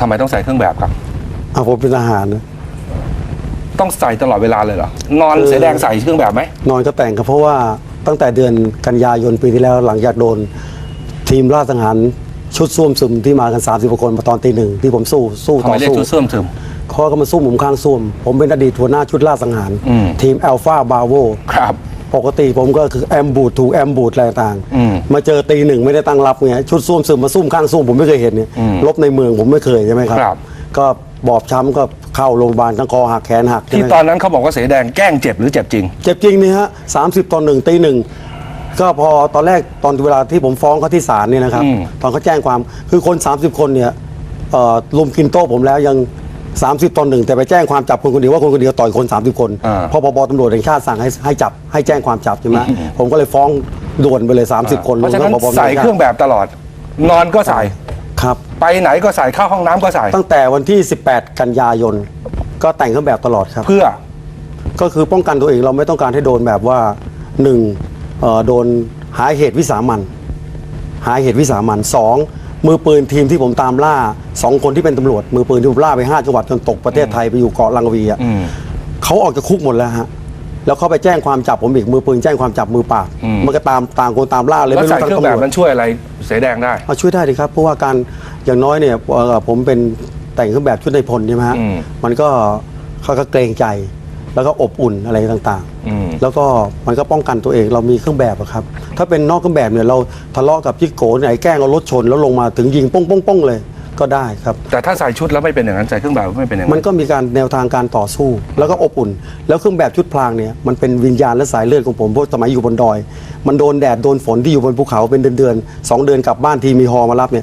ทำไมต้องใส่เครื่องแบบครับอะผมเป็นทหารนะต้องใส่ตลอดเวลาเลยเหรอนอนคือเสือแดงใส่เครื่องแบบไหมนอนก็แต่งครับเพราะว่าตั้งแต่เดือนกันยายนปีที่แล้วหลังจากโดน ทีมราชสังหารชุดซ่วมซึมที่มากัน 30กว่าคนมาตอนตีหนึ่งที่ผมสู้สู้ทำต่ไมอเรียกสู้ ชุดเสื่อมซึมเขาก็มาสู้ผมข้างซ่วม ผมเป็นอดีตหัวหน้าชุดราชสังหาร อืม ทีมอัลฟาบาโวครับ ปกติผมก็คือแอมบูดถูกแอมบูดอะไรต่างอืมมาเจอตีหนึ่งไม่ได้ตั้งรับไงชุดซ่วมซึมมาซุ่มข้างซ่วมผมไม่เคยเห็นเนี่ยอืมลบในเมืองผมไม่เคยใช่ไหมครับ ครับ ก็บอบช้ำก็เข้าโรงพยาบาลทั้งคอหักแขนหักใช่ที่ไหม ตอนนั้นเขาบอกว่าเสือแดงแกล้งเจ็บหรือเจ็บจริง เจ็บจริงนี่ฮะสามสิบตอนหนึ่งตีหนึ่งก็พอตอนแรกตอนเวลาที่ผมฟ้องเขาที่ศาลเนี่ยนะครับ อืม ตอนเขาแจ้งความคือคน 30 คนเนี่ยเอ่อลุมกินโต๊ะผมแล้วยัง 30ตอนหนึ่งแต่ไปแจ้งความจับคนคนเดียวว่าคนคนเดียวต่อยคน30 คนอ่าเพอพบตำรวจแห่งชาติสั่งให้ให้จับให้แจ้งความจับใช่ไหมผมก็เลยฟ้องด่วนไปเลย 30 คนเพราะฉะนั้นลงใส่เครื่องแบบตลอด นอนก็ใส่ ครับ ไปไหนก็ใส่เข้าห้องน้ำก็ใส่ ตั้งแต่วันที่ 18 กันยายน ก็แต่งเครื่องแบบตลอดครับ เพื่อ ก็คือป้องกันตัวเองเราไม่ต้องการให้โดนแบบว่าหนึ่งเอ่อโดนหาเหตุวิสามันหาเหตุวิสามันสอง มือปืนทีมที่ผมตามล่าสองคนที่เป็นตำรวจ มือปืนที่ผมล่าไปห้าจังหวัดจนตกประเทศไทยไปอยู่เกาะลังกาวีอะอืมเขาออกจากคุกหมดแล้วฮะแล้วเขาไปแจ้งความจับผมอีกมือปืนแจ้งความจับมือปราบอืมมันก็ตามต่างคนตามล่าเลยแล้วไม่ใส่รู้เคทั้รื่องงแบตำรบวจมันช่วยอะไรเสือแดงได้ เอาช่วยได้ดีครับ เพราะว่าการอย่างน้อยเนี่ยเอ่อผมเป็นแต่งเครื่องแบบชุดในพลใช่ไหมฮะอืม มันก็เขาก็เกรงใจ แล้วก็อบอุ่นอะไรต่างอืม ๆ แล้วก็มันก็ป้องกันตัวเองเรามีเครื่องแบบอะครับ ถ้าเป็นนอกเครื่องแบบเนี่ยเราทะเลาะกับจิกโกไหนแกล้งเอารถชน แล้วลงมาถึงยิงป้องป้องป้องเลยก็ได้ครับ แต่ถ้าใส่ชุดแล้วไม่เป็นอย่างนั้นใส่เครื่องแบบไม่เป็นอย่างมันั้นนก็มีการแนวทางการต่อสู้ แล้วก็อบอุ่น แล้วเครื่องแบบชุดพรางเนี่ยมันเป็นวิญญาณและสายเลือดของผมเพราะสมัยอยู่บนดอย มันโดนแดดโดนฝนที่อยู่บนภูเขาเป็นเดือนๆสองเดือนกลับบ้านทีมีฮอมารับเนี่ย